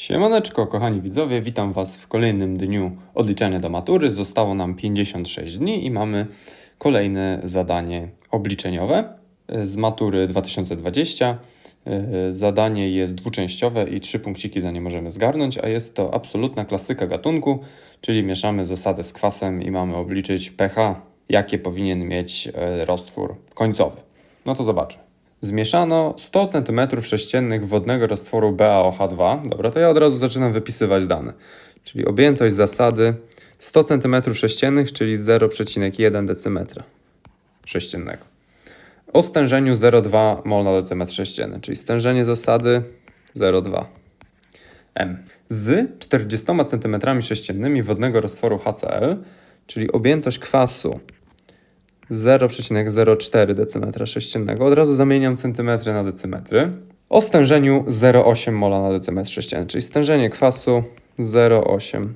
Siemaneczko, kochani widzowie, witam Was w kolejnym dniu odliczania do matury. Zostało nam 56 dni i mamy kolejne zadanie obliczeniowe z matury 2020. E, Zadanie jest dwuczęściowe i trzy punkciki za nie możemy zgarnąć, a jest to absolutna klasyka gatunku, czyli mieszamy zasadę z kwasem i mamy obliczyć pH, jakie powinien mieć e, roztwór końcowy. No to zobaczmy. Zmieszano 100 cm3 wodnego roztworu BaOH2. Dobra, to ja od razu zaczynam wypisywać dane. Czyli objętość zasady 100 cm3, czyli 0,1 decymetra sześciennego. O stężeniu 0,2 mol na decymetr sześcienny, czyli stężenie zasady 0,2 m. Z 40 cm3 wodnego roztworu HCl, czyli objętość kwasu 0,04 decymetra sześciennego. Od razu zamieniam centymetry na decymetry. O stężeniu 0,8 mola na decymetr sześcienny, czyli stężenie kwasu 0,8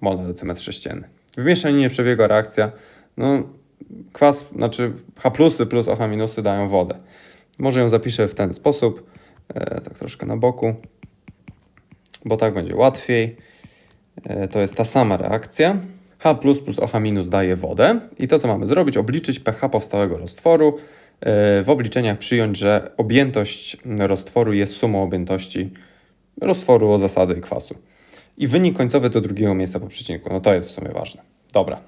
mol na decymetr sześcienny. W mieszaninie przebiegła reakcja, no kwas, znaczy H plusy plus OH minusy dają wodę. Może ją zapiszę w ten sposób, e, tak troszkę na boku, bo tak będzie łatwiej. E, to jest ta sama reakcja. H plus OH minus daje wodę i to co mamy zrobić? Obliczyć pH powstałego roztworu. E, W obliczeniach przyjąć, że objętość roztworu jest sumą objętości roztworu o zasady kwasu. I wynik końcowy do drugiego miejsca po przecinku. No to jest w sumie ważne. Dobra.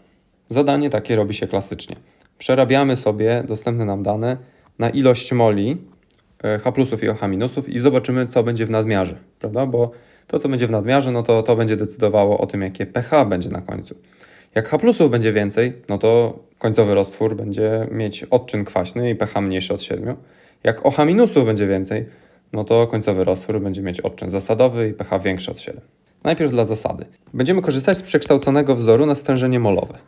Zadanie takie robi się klasycznie. Przerabiamy sobie dostępne nam dane na ilość moli e, H plusów i OH minusów i zobaczymy, co będzie w nadmiarze, prawda? Bo to, co będzie w nadmiarze, no to to będzie decydowało o tym, jakie pH będzie na końcu. Jak H plusów będzie więcej, no to końcowy roztwór będzie mieć odczyn kwaśny i pH mniejszy od 7. Jak OH minusów będzie więcej, no to końcowy roztwór będzie mieć odczyn zasadowy i pH większy od 7. Najpierw dla zasady. Będziemy korzystać z przekształconego wzoru na stężenie molowe.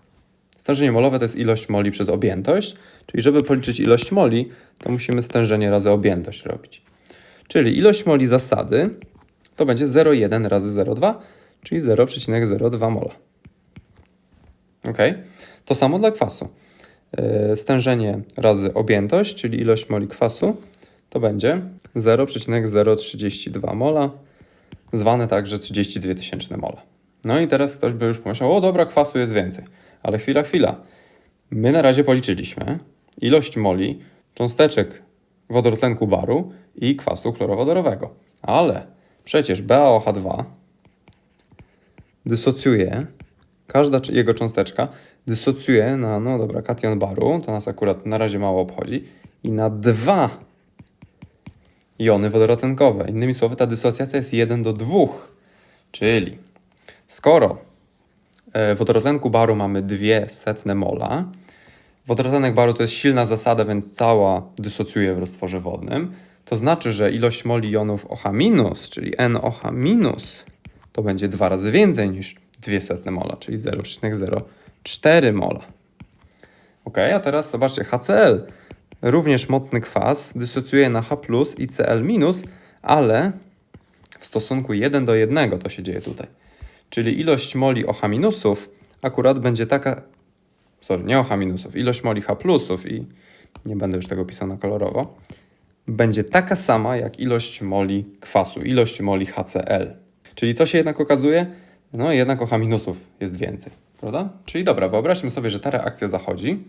Stężenie molowe to jest ilość moli przez objętość, czyli żeby policzyć ilość moli, to musimy stężenie razy objętość robić. Czyli ilość moli zasady to będzie 0,1 razy 0,2, czyli 0,02 mola. Ok? To samo dla kwasu. Yy, Stężenie razy objętość, czyli ilość moli kwasu, to będzie 0,032 mola, zwane także 32 tysięczne mola. No i teraz ktoś by już pomyślał, o dobra, kwasu jest więcej. Ale chwila, chwila. My na razie policzyliśmy ilość moli cząsteczek wodorotlenku baru i kwasu chlorowodorowego. Ale przecież BaOH2 dysocjuje, każda jego cząsteczka dysocjuje na, no dobra, kation baru, to nas akurat na razie mało obchodzi, i na dwa jony wodorotlenkowe. Innymi słowy, ta dysocjacja jest 1 do 2. Czyli skoro e, w wodorotlenku baru mamy dwie setne mola, wodorotlenek baru to jest silna zasada, więc cała dysocjuje w roztworze wodnym, to znaczy, że ilość moli jonów OH-, czyli NOH- to będzie dwa razy więcej niż dwie setne mola, czyli 0,04 mola. Ok, a teraz zobaczcie, HCl. Również mocny kwas, dysocjuje na H i Cl-, ale w stosunku 1 do 1 to się dzieje tutaj. Czyli ilość moli OH akurat będzie taka, sorry, nie OH ilość moli H i nie będę już tego pisał na kolorowo, będzie taka sama jak ilość moli kwasu, ilość moli HCl. Czyli co się jednak okazuje? No jednak OH minusów jest więcej, prawda? Czyli dobra, wyobraźmy sobie, że ta reakcja zachodzi.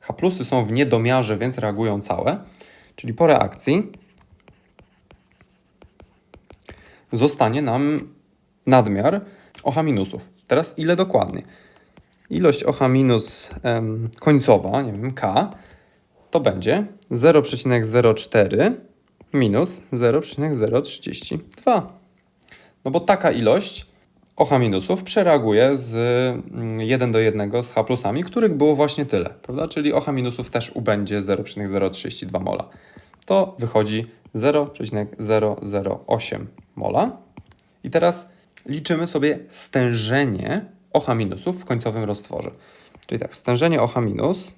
H plusy są w niedomiarze, więc reagują całe. Czyli po reakcji zostanie nam nadmiar OH minusów. Teraz ile dokładnie? Ilość OH minus em, końcowa, nie wiem, K, to będzie 0,04 minus 0,032. No bo taka ilość OH minusów przereaguje z mm, 1 do 1 z H plusami, których było właśnie tyle, prawda? Czyli OH minusów też ubędzie 0,032 mola. To wychodzi 0,008 mola. I teraz liczymy sobie stężenie OH minusów w końcowym roztworze. Czyli tak, stężenie OH minus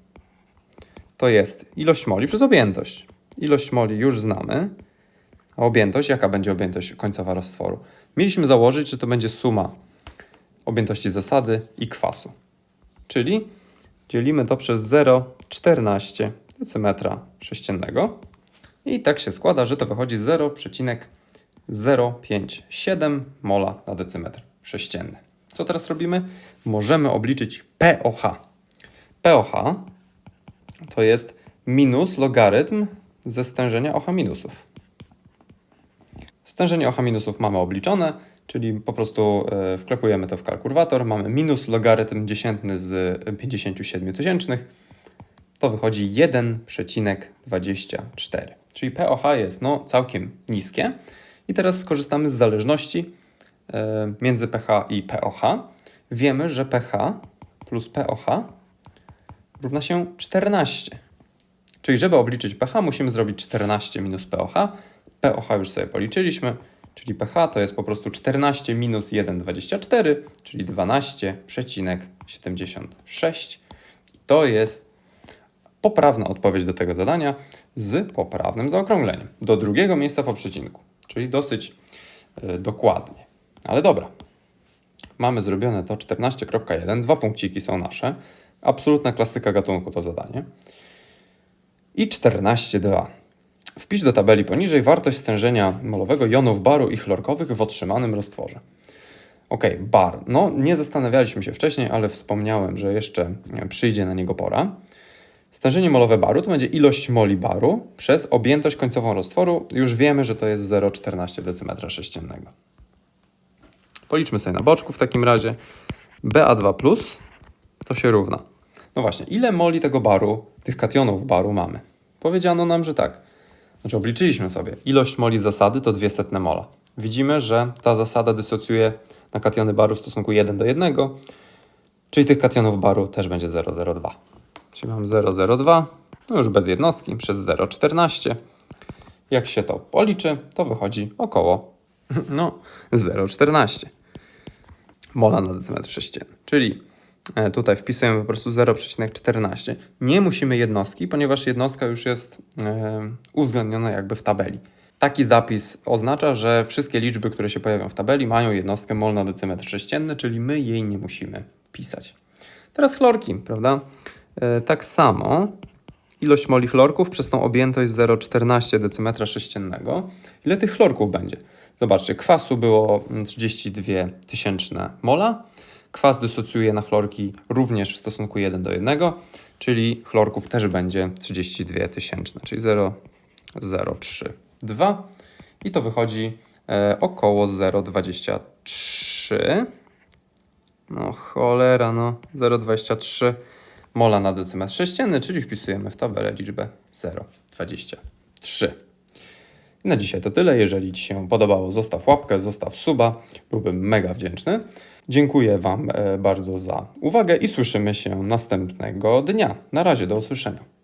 to jest ilość moli przez objętość. Ilość moli już znamy. A objętość, jaka będzie objętość końcowa roztworu? Mieliśmy założyć, że to będzie suma objętości zasady i kwasu. Czyli dzielimy to przez 0,14 decymetra sześciennego. I tak się składa, że to wychodzi 0,14 0,57 mola na decymetr sześcienny. Co teraz robimy? Możemy obliczyć POH. POH to jest minus logarytm ze stężenia OH minusów. Stężenie OH minusów mamy obliczone, czyli po prostu e, wklepujemy to w kalkulator. Mamy minus logarytm dziesiętny z 57 tysięcznych. To wychodzi 1,24. Czyli POH jest no, całkiem niskie. I teraz skorzystamy z zależności e, między pH i POH. Wiemy, że pH plus POH równa się 14. Czyli żeby obliczyć pH musimy zrobić 14 minus POH. POH już sobie policzyliśmy, czyli pH to jest po prostu 14 minus 1,24, czyli 12,76. To jest poprawna odpowiedź do tego zadania z poprawnym zaokrągleniem do drugiego miejsca po przecinku, czyli dosyć y, dokładnie. Ale dobra, mamy zrobione to 14.1, dwa punkciki są nasze. Absolutna klasyka gatunku to zadanie. I 14.2. Wpisz do tabeli poniżej wartość stężenia molowego jonów baru i chlorkowych w otrzymanym roztworze. Ok, bar. No, nie zastanawialiśmy się wcześniej, ale wspomniałem, że jeszcze przyjdzie na niego pora. Stężenie molowe baru to będzie ilość moli baru przez objętość końcową roztworu. Już wiemy, że to jest 0,14 decymetra sześciennego. Policzmy sobie na boczku w takim razie. BA2 plus to się równa. No właśnie, ile moli tego baru, tych kationów baru mamy? Powiedziano nam, że tak. Znaczy obliczyliśmy sobie. Ilość moli zasady to 200 mola. Widzimy, że ta zasada dysocjuje na kationy baru w stosunku 1 do 1, czyli tych kationów baru też będzie 0,02. Czyli mam 0,02, no już bez jednostki, przez 0,14. Jak się to policzy, to wychodzi około no 0,14 mola na decymetr sześcienny. Czyli tutaj wpisujemy po prostu 0,14. Nie musimy jednostki, ponieważ jednostka już jest e, uwzględniona jakby w tabeli. Taki zapis oznacza, że wszystkie liczby, które się pojawią w tabeli, mają jednostkę mol na decymetr sześcienny, czyli my jej nie musimy pisać. Teraz chlorki, prawda? E, tak samo ilość moli chlorków przez tą objętość 0,14 decymetra sześciennego. Ile tych chlorków będzie? Zobaczcie, kwasu było 32 tysięczne mola. Kwas dysocjuje na chlorki również w stosunku 1 do 1, czyli chlorków też będzie 32 tysięczne, czyli 0,032 i to wychodzi e, około 0,23. No cholera, no 0,23 mola na decymetr sześcienny, czyli wpisujemy w tabelę liczbę 0,23. Na dzisiaj to tyle. Jeżeli Ci się podobało, zostaw łapkę, zostaw suba. Byłbym mega wdzięczny. Dziękuję Wam e, bardzo za uwagę i słyszymy się następnego dnia. Na razie, do usłyszenia.